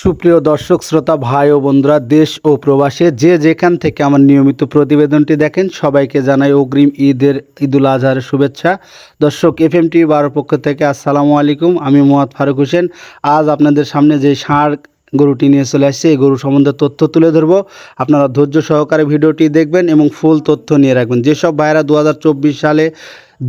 সুপ্রিয় দর্শক, শ্রোতা, ভাই ও বন্ধুরা, দেশ ও প্রবাসে যে যেখান থেকে আমার নিয়মিত প্রতিবেদনটি দেখেন, সবাইকে জানাই অগ্রিম ঈদের ঈদুল আজহারের শুভেচ্ছা। দর্শক এফ এম টিভি বারোর পক্ষ থেকে আসসালামু আলাইকুম। আমি মোহাম্মদ ফারুক হোসেন। আজ আপনাদের সামনে যে ষাঁড় গরুটি নিয়ে চলে আসছে, এই গরু সম্বন্ধে তথ্য তুলে ধরবো। আপনারা ধৈর্য সহকারে ভিডিওটি দেখবেন এবং ফুল তথ্য নিয়ে রাখবেন। যেসব ভাইরা দু হাজার চব্বিশ সালে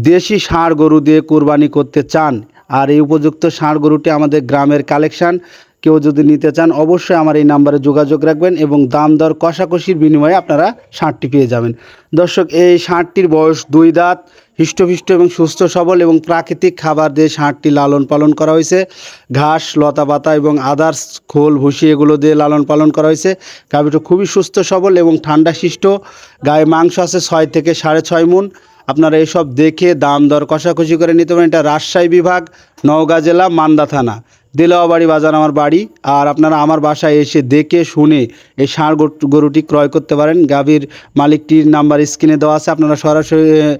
দেশি ষাঁড় গরু দিয়ে কোরবানি করতে চান, আর এই উপযুক্ত ষাঁড় গরুটি আমাদের গ্রামের কালেকশন কেউ যদি নিতে চান, অবশ্যই আমার এই নাম্বারে যোগাযোগ রাখবেন এবং দাম দর কষাকষির বিনিময়ে আপনারা ষাঁড়টি পেয়ে যাবেন। দর্শক, এই ষাঁড়টির বয়স দুই দাঁত, হৃষ্টপুষ্ট এবং সুস্থ সবল এবং প্রাকৃতিক খাবার দিয়ে ষাঁড়টি লালন পালন করা হয়েছে। ঘাস, লতা পাতা এবং আদার্স খোল, ভুসি এগুলো দিয়ে লালন পালন করা হয়েছে। গাভীটা খুবই সুস্থ সবল এবং ঠান্ডা শিষ্ট। গায়ে মাংস আছে ছয় থেকে সাড়ে ছয় মুন আপনারা এসব দেখে দাম দর কষাকষি করে নিতে পারেন। এটা রাজশাহী বিভাগ, নওগাঁ জেলা, মান্দা থানা। দিলাওয়াবাড়ি বাজার আমার বাড়ি, আর আপনারা আমার বাসায় এসে দেখে শুনে এই ষাঁড় গরু- গরুটি ক্রয় করতে পারেন। গাভীর মালিকটির নাম্বার স্ক্রিনে দেওয়া আছে, আপনারা সরাসরি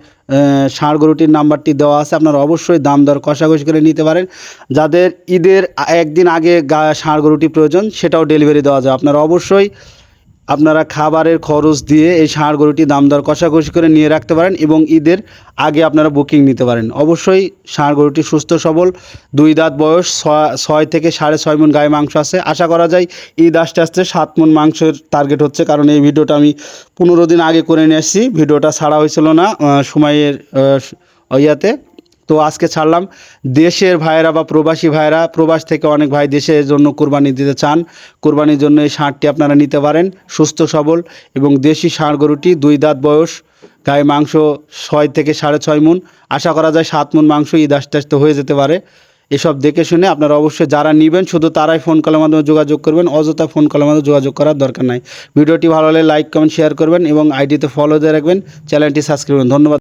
ষাঁড় গরুটির নাম্বারটি দেওয়া আছে, আপনারা অবশ্যই দাম দর কষাকষি করে নিতে পারেন। যাদের ঈদের একদিন আগে গা ষাঁড় গরুটি প্রয়োজন, সেটাও ডেলিভারি দেওয়া যায়। আপনারা অবশ্যই আপনারা খাবারের খরচ দিয়ে এই ষাঁড় গরুটি দাম দর কষাকষি করে নিয়ে রাখতে পারেন এবং ঈদের আগে আপনারা বুকিং নিতে পারেন। অবশ্যই ষাঁড় গরুটি সুস্থ, সবল, দুই দাঁত বয়স, ছয়- থেকে সাড়ে ছয় মন গায়ে মাংস আছে। আশা করা যায় ঈদ আসতে আসতে সাত মন মাংসের টার্গেট হচ্ছে, কারণ এই ভিডিওটা আমি পনেরো দিন আগে করে নিয়ে এসেছি ভিডিওটা ছাড়া হয়েছিল না সময়ের ইয়াতে। তো আজকে ছাড়লাম। দেশের ভাইয়েরা বা প্রবাসী ভাইয়েরা, প্রবাস থেকে অনেক ভাই দেশের জন্য কোরবানি দিতে চান। কোরবানির জন্য এই ষাঁড়টি আপনারা নিতে পারেন, সুস্থ, সবল এবং দেশি ষাঁড় গরুটি দুই দাঁত বয়স, গায়ে মাংস ছয় থেকে সাড়ে ছয় মুন আশা করা যায় সাত মুন মাংস ঈদ আস্তে আস্তে হয়ে যেতে পারে। এসব দেখে শুনে আপনারা অবশ্যই যারা নেবেন, শুধু তারাই ফোন কলের মাধ্যমে যোগাযোগ করবেন, অযথা ফোন কলের মাধ্যমে যোগাযোগ করার দরকার নাই। ভিডিওটি ভালো হলে লাইক কমেন্ট শেয়ার করবেন এবং আইডিতে ফলো দিয়ে রাখবেন। চ্যানেলটি সাবস্ক্রাইব করবেন ধন্যবাদ।